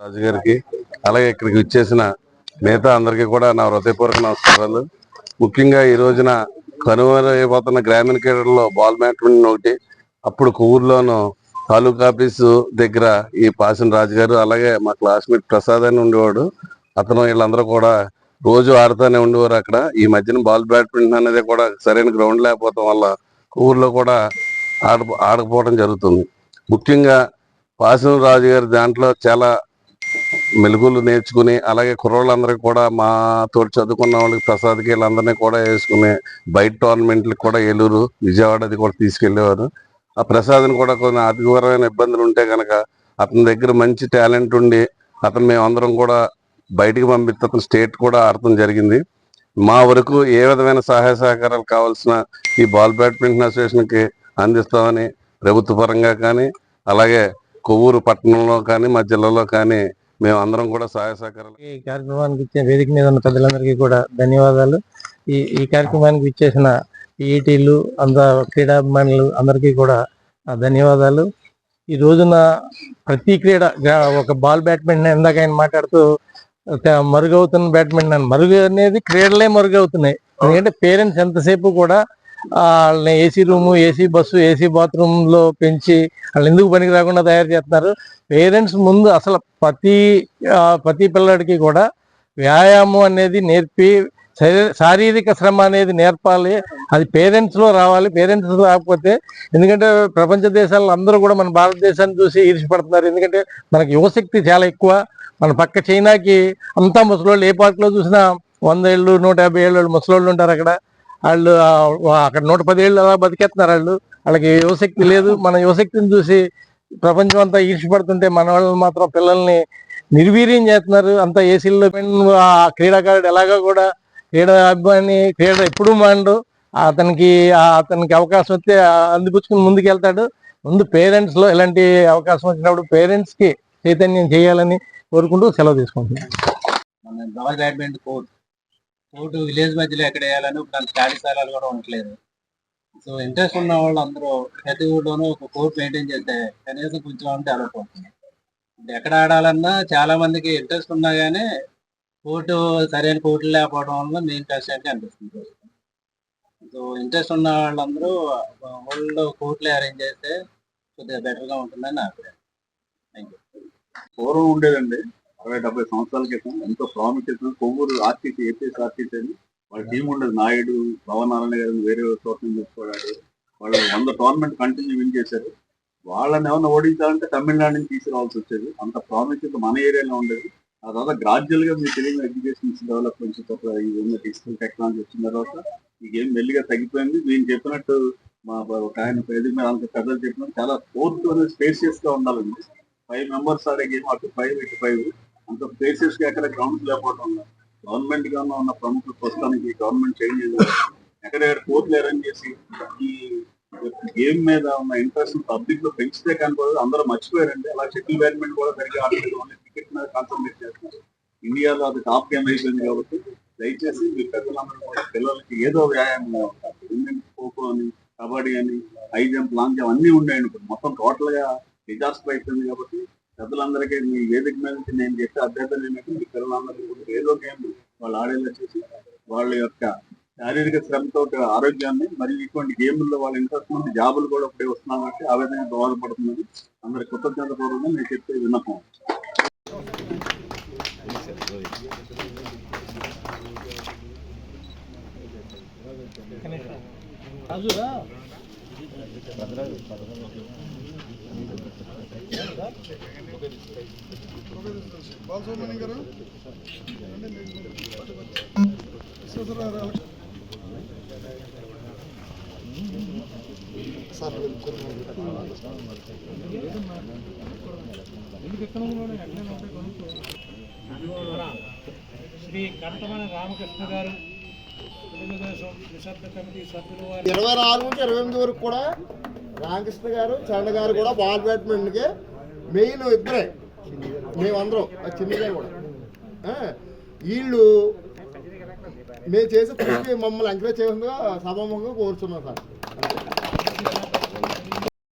రాజు గారికి అలాగే ఇక్కడికి వచ్చేసిన మిగతా అందరికీ కూడా నా హృదయపూర్వక నమస్కారాలు. ముఖ్యంగా ఈ రోజున కనుమరైపోతున్న గ్రామీణ క్రీడల్లో బాల్ బ్యాట్మింటన్ ఒకటి అప్పుడు కొవ్వూరులోను తాలూకా ఆఫీసు దగ్గర ఈ పాసిన రాజు గారు అలాగే మా క్లాస్మేట్ ప్రసాద్ అని ఉండేవాడు. అతను వీళ్ళందరూ కూడా రోజు ఆడుతూనే ఉండేవారు అక్కడ. ఈ మధ్యన బాల్ బ్యాడ్మింటన్ అనేది కూడా సరైన గ్రౌండ్ లేకపోవడం వల్ల ఊర్లో కూడా ఆడ ఆడకపోవడం జరుగుతుంది. ముఖ్యంగా పాసిన రాజు గారి దాంట్లో చాలా మెలుగులు నేర్చుకుని అలాగే కుర్రోళ్ళందరికీ కూడా మా తోటి చదువుకున్న వాళ్ళకి ప్రసాద్కి వీళ్ళందరినీ కూడా వేసుకుని బయట టోర్నమెంట్లకు కూడా ఏలూరు విజయవాడ అది కూడా తీసుకెళ్ళేవారు ఆ ప్రసాద్ని కూడా కొన్ని ఆర్థికపరమైన ఇబ్బందులు ఉంటే కనుక అతని దగ్గర మంచి టాలెంట్ ఉండి అతను మేమందరం కూడా బయటికి పంపిస్తే అతను స్టేట్ కూడా ఆడటం జరిగింది. మా వరకు ఏ విధమైన సహాయ సహకారాలు కావాల్సిన ఈ బాల్ బ్యాడ్మింటన్ అసోసియేషన్కి అందిస్తామని ప్రభుత్వ పరంగా కానీ అలాగే కొవ్వూరు పట్టణంలో కానీ మా జిల్లాలో కానీ మేము అందరం కూడా సహాయ సహకారాలు ఈ కార్యక్రమానికి ఇచ్చే వేదిక మీద ఉన్న పెద్దలందరికీ కూడా ధన్యవాదాలు. ఈ ఈ కార్యక్రమానికి ఇచ్చేసిన ఈటీలు అంద క్రీడాభిమానులు అందరికీ కూడా ధన్యవాదాలు. ఈ రోజున ప్రతి క్రీడ ఒక బాల్ బ్యాడ్మింటన్ ఇందాక ఆయన మాట్లాడుతూ మరుగవుతున్న బ్యాడ్మింటన్ మరుగు అనేది క్రీడలే మరుగవుతున్నాయి. ఎందుకంటే పేరెంట్స్ ఎంతసేపు కూడా వాళ్ళని AC room AC bus AC బాత్రూమ్లో పెంచి వాళ్ళు ఎందుకు పనికి రాకుండా తయారు చేస్తున్నారు? పేరెంట్స్ ముందు అసలు ప్రతి ఆ, ప్రతి పిల్లడికి కూడా వ్యాయామం అనేది నేర్పి శరీ- శారీరక శ్రమ అనేది నేర్పాలి. అది పేరెంట్స్లో రావాలి పేరెంట్స్ రాకపోతే ఎందుకంటే ప్రపంచ దేశాల్లో అందరూ కూడా మన భారతదేశాన్ని చూసి ఈర్ష్యపడుతున్నారు. ఎందుకంటే మనకి యువశక్తి చాలా ఎక్కువ. మన పక్క చైనాకి అంతా ముసలోళ్ళు ఏ పార్క్లో చూసినా వంద ఏళ్ళు నూట యాభై ఏళ్ళు ముసలోళ్ళు ఉంటారు అక్కడ. వాళ్ళు అక్కడ నూట పది ఏళ్ళు అలా బతికేస్తున్నారు వాళ్ళు. వాళ్ళకి యువశక్తి లేదు. మన యువశక్తిని చూసి ప్రపంచం అంతా ఈర్షపడుతుంటే మన వాళ్ళు మాత్రం పిల్లల్ని నిర్వీర్యం చేస్తున్నారు. అంత ఏసీల్లో ఆ క్రీడాకారుడు ఎలాగో కూడా క్రీడా అభిమాని క్రీడ ఎప్పుడూ మాండు అతనికి అతనికి అవకాశం వస్తే అందిపుచ్చుకుని ముందుకు వెళ్తాడు ముందు పేరెంట్స్లో ఇలాంటి అవకాశం వచ్చినప్పుడు పేరెంట్స్కి చైతన్యం చేయాలని కోరుకుంటూ సెలవు తీసుకుంటున్నాను. బ్యాడ్మింటన్ కోచ్ కోర్టు విలేజ్ మధ్యలో ఎక్కడ వేయాలని ఇప్పుడు ఖాళీ స్థలాలు కూడా ఉండట్లేదు. సో ఇంట్రెస్ట్ ఉన్న వాళ్ళు అందరూ ప్రతి ఊళ్ళోనూ ఒక కోర్ట్ మెయింటైన్ చేస్తే కనీసం కొంచెం అంటే డెవలప్ అవుతుంది ఎక్కడ ఆడాలన్నా చాలా మందికి ఇంట్రెస్ట్ ఉన్నా కానీ కోర్టు సరైన కోర్టులు లేకపోవడం వల్ల మెయిన్ కష్టం అనిపిస్తుంది సో ఇంట్రెస్ట్ ఉన్న వాళ్ళందరూ ఓల్డ్ కోర్టులు అరేంజ్ చేస్తే కొద్దిగా బెటర్గా ఉంటుందని నా అభిప్రాయం. థ్యాంక్ యూ పూర్వం ఉండేదండి. అరవై డెబ్బై సంవత్సరాల క్రితం ఎంతో ప్రాముఖ్యత కొవ్వూరు ఆర్టీసీ ఏపీఎస్ ఆర్టీసీ అని వాళ్ళ టీం ఉండేది. నాయుడు భవనారాయణ గారు వేరే చోట నుంచి తెచ్చుకోవడాడు వాళ్ళు వంద టోర్నమెంట్ కంటిన్యూ విన్ చేశారు. వాళ్ళని ఏమైనా ఓడించాలంటే తమిళనాడు నుంచి తీసుకురావాల్సి వచ్చేది. అంత ప్రాముఖ్యత మన ఏరియాలో ఉండేది. ఆ తర్వాత గ్రాడ్యువల్గా మీ తెలియని ఎడ్యుకేషన్ డెవలప్మెంట్స్ ఈ విధంగా డిజిటల్ టెక్నాలజీ వచ్చిన తర్వాత ఈ గేమ్ మెల్లిగా తగ్గిపోయింది. నేను చెప్పినట్టు మా ఒక ఆయన పేద మీద అంత పెద్దలు చెప్పినట్టు చాలా ఫోర్త్ అనేది స్పేసియస్గా ఉండాలండి. ఫైవ్ మెంబర్స్ ఆడే గేమ్ అటు ఫైవ్ ఇటు ఫైవ్ అంత ప్లేసెస్కి అక్కడ గ్రౌండ్స్ లేకపోవడం వల్ల గవర్నమెంట్గా ఉన్న ప్రముఖ ప్రస్తుతానికి గవర్నమెంట్ చేంజ్ ఎక్కడెక్కడ కోర్టులు అరేంజ్ చేసి ఈ గేమ్ మీద ఉన్న ఇంట్రెస్ట్ పబ్లిక్లో పెంచితే కనపడదు అందరూ మర్చిపోయారండి. అలా షటిల్ బ్యాడ్మింటన్ కూడా సరిగ్గా ఆడలేదు ఓన్లీ క్రికెట్ మీద కాన్సన్ట్రేట్ చేస్తున్నారు. ఇండియాలో అది టాప్ గేమ్ అయిపోయింది కాబట్టి దయచేసి మీ పెద్దలందరూ కూడా పిల్లలకి ఏదో వ్యాయామం కావాలి. ఖోఖో అని కబడ్డీ అని హై జంప్ లాంగ్ జంప్ అన్ని ఉండేయండి ఇప్పుడు మొత్తం టోటల్గా డిజాస్టర్ అయిపోయింది కాబట్టి పెద్దలందరికీ మీ వేదిక మీద నుంచి నేను చెప్పే అభ్యర్థన ఏంటంటే మీ పిల్లలందరికీ కూడా ఏదో గేమ్ వాళ్ళు ఆడేలా చేసి వాళ్ళ యొక్క శారీరక శ్రమతో ఆరోగ్యాన్ని మరియు ఇటువంటి గేముల్లో వాళ్ళ ఇంట్రెస్ట్ నుండి జాబులు కూడా ఇప్పుడే వస్తున్నాం కాబట్టి ఆ విధంగా దోహదపడుతుందని అందరి కృతజ్ఞత పూర్వకంగా నేను చెప్పే విన్నపం. రాజురా. కంటమన రామకృష్ణ గారు తెలుగుదేశం శ్రీ కమిటీ రామకృష్ణ గారు ఇరవై నాలుగు నుంచి ఇరవై ఎనిమిది వరకు కూడా రామకృష్ణ గారు చరణ్ గారు కూడా బాల్ బ్యాట్మెంట్కి మెయిన్ ఇద్దరే. మేమందరం ఆ చిన్న కూడా. వీళ్ళు మేము చేసే మమ్మల్ని ఎంకరేజ్ చేయకుండా సభాముఖంగా కోరుతున్నాం సార్.